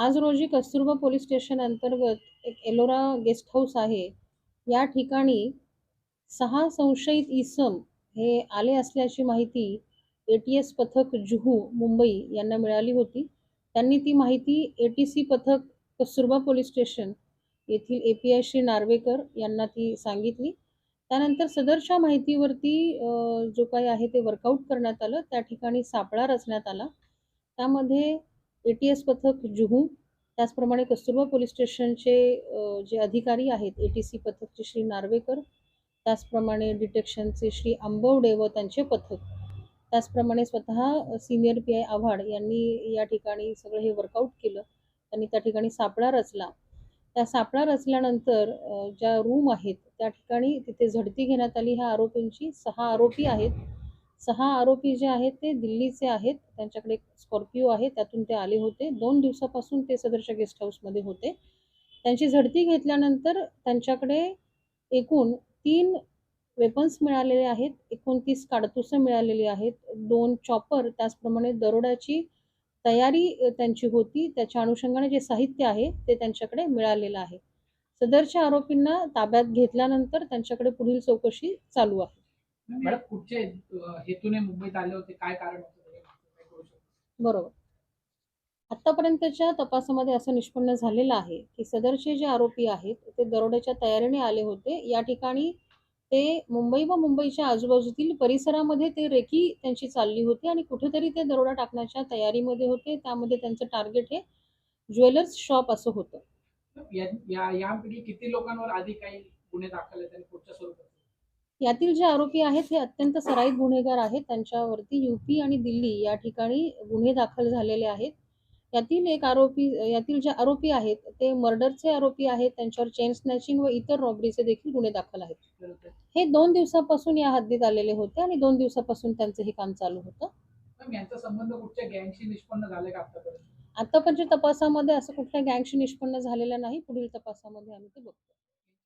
आज रोजी Kasturba police station अंतर्गत एक एलोरा गेस्ट हाऊस आहे. या ठिकाणी सहा संशयित इसम हे आले असल्याची माहिती ए टी एस पथक जुहू मुंबई यांना मिळाली होती. त्यांनी ती माहिती ए टी सी पथक कस्तुरबा पोलीस स्टेशन येथील A P I Shri Narvekar यांना ती सांगितली. त्यानंतर सदरच्या माहितीवरती जो काही आहे ते वर्कआउट करण्यात आलं. त्या ठिकाणी सापळा रचण्यात आला. त्यामध्ये ए टी एस पथक जुहू त्याचप्रमाणे कस्तुरबा पोलीस स्टेशनचे जे अधिकारी आहेत ए टी सी पथकचे श्री नार्वेकर त्याचप्रमाणे डिटेक्शनचे श्री आंबवडे व त्यांचे पथक त्याचप्रमाणे स्वतः सिनियर पी आय आव्हाड यांनी या ठिकाणी सगळं हे वर्कआउट केलं. त्यांनी त्या ठिकाणी सापळा रचला. त्या सापळा रचल्यानंतर ज्या रूम आहेत त्या ठिकाणी तिथे झडती घेण्यात आली. ह्या आरोपींची सहा आरोपी आहेत. सहा आरोपी जे आहेत ते दिल्लीचे आहेत. त्यांच्याकडे एक स्कॉर्पिओ आहे. त्यातून ते आले होते. दोन दिवसापासून ते सदरच्या गेस्ट हाऊसमध्ये होते. त्यांची झडती घेतल्यानंतर त्यांच्याकडे एकूण तीन वेपन्स मिळालेले आहेत. एकोणतीस काडतुसं मिळालेली आहेत. दोन चॉपर त्याचप्रमाणे दरोड्याची तयारी त्यांची होती. त्याच्या अनुषंगाने जे साहित्य आहे ते त्यांच्याकडे मिळालेलं आहे. सदरच्या आरोपींना ताब्यात घेतल्यानंतर त्यांच्याकडे पुढील चौकशी चालू आहे. मॅडम कुठचे हेतूने मुंबईत आले होते? काय कारण होतं? बरोबर. आतापर्यंतच्या तपासामध्ये असं निष्पन्न झालेलं आहे की सदरचे जे आरोपी आहेत ते दरोड्याच्या तयारीने आले होते. या ठिकाणी ते मुंबई व मुंबईच्या आजूबाजूतील परिसरामध्ये ते रेकी त्यांची चालली होती आणि कुठेतरी ते दरोडा टाकण्याच्या तयारीमध्ये होते. त्यामध्ये त्यांचं टार्गेट हे ज्वेलर्स शॉप असं होतं. यापैकी किती लोकांवर आधी काही गुन्हे दाखल आहेत आणि पुढच्या स्वरूपात? यातील जे आरोपी आहेत हे अत्यंत सराईत गुन्हेगार आहेत. त्यांच्यावरती युपी आणि दिल्ली या ठिकाणी गुन्हे दाखल झालेले आहेत. यातील एक आरोपी यातील जे आरोपी आहेत ते मर्डरचे आरोपी आहेत. त्यांच्यावर चेन स्नॅचिंग व इतर रॉबरीचे देखील गुन्हे दाखल आहेत. हे दोन दिवसापासून या हद्दीत आलेले होते आणि दोन दिवसापासून त्यांचं हे काम चालू होतं. आतापर्यंत? तपासामध्ये असं कुठल्या गँगशी निष्पन्न झालेलं नाही. पुढील तपासामध्ये आम्ही ते बघतो.